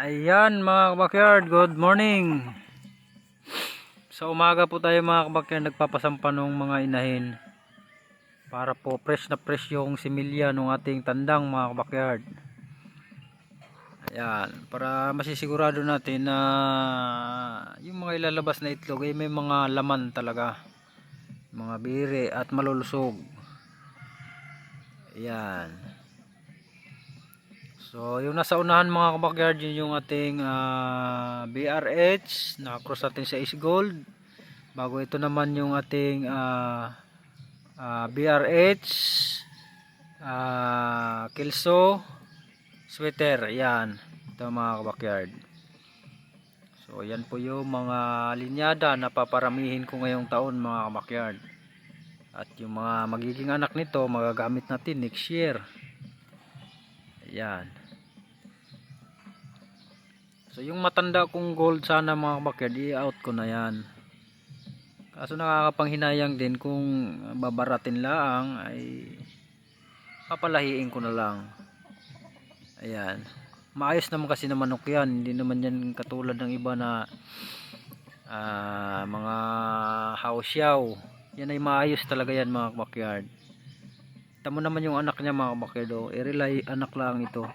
Ayan mga kabakyard, good morning. Sa umaga po tayo mga kabakyard nagpapasampa ng mga inahin. Para po fresh na fresh yung similya ng ating tandang mga kabakyard. Ayan, para masisigurado natin na yung mga ilalabas na itlog ay may mga laman talaga. Mga biri at malulusog. Ayan. So, yung nasa unahan mga kabakyard, yun yung ating ah, BRH. Nakakross natin sa Ace Gold. Bago ito naman yung ating ah, ah, BRH. ah, Kilso. Sweater. Yan. Ito mga kabakyard. So, yan po yung mga linyada na paparamihin ko ngayong taon mga kabakyard. At yung mga magiging anak nito, magagamit natin next year. Ayan. So yung matanda kong gold sana mga kabakyard, i-out ko na yan. Kaso nakakapanghinayang din kung babaratin lang ay papalahiin ko na lang. Ayan. Maayos naman kasi na manok yan. Hindi naman yan katulad ng iba na ah, mga house yaw. Yan ay maayos talaga yan mga kabakyard. Tamo naman yung anak niya mga kabakyard. Oh. I-rely anak lang ito.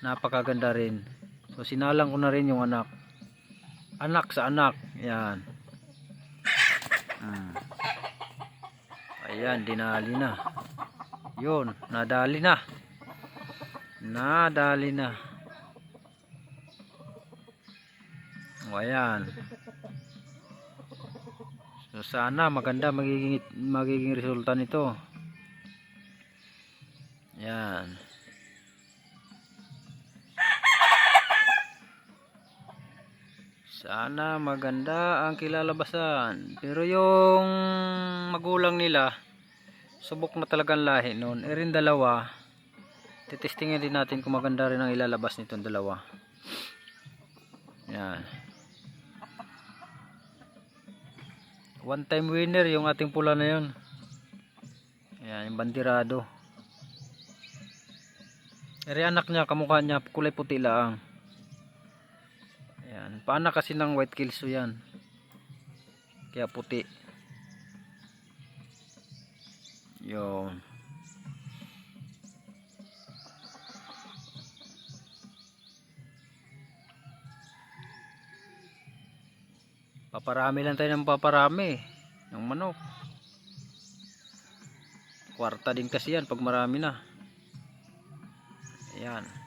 Napakaganda rin. So sinalang ko na rin yung anak. Anak sa anak. Yan. Hmm. Ayan, dinali na. Yun, nadali na. Nadali na. O ayan. So sana maganda magiging magiging resulta nito. Yan. Sana maganda ang kilalabasan. Pero yung magulang nila, subok na talagang lahi noon. E rin dalawa, titestingin din natin kung maganda rin ang ilalabas nitong dalawa. Yan. One time winner yung ating pula na yun. Yan, yung bandirado. Eri anak niya, kamukha niya, kulay puti lang. Ayan. Paana kasi ng white kilso yan. Kaya puti. Yun. Paparami lang tayo ng paparami. Ng manok. Kwarta din kasi yan pag marami na. Ayan.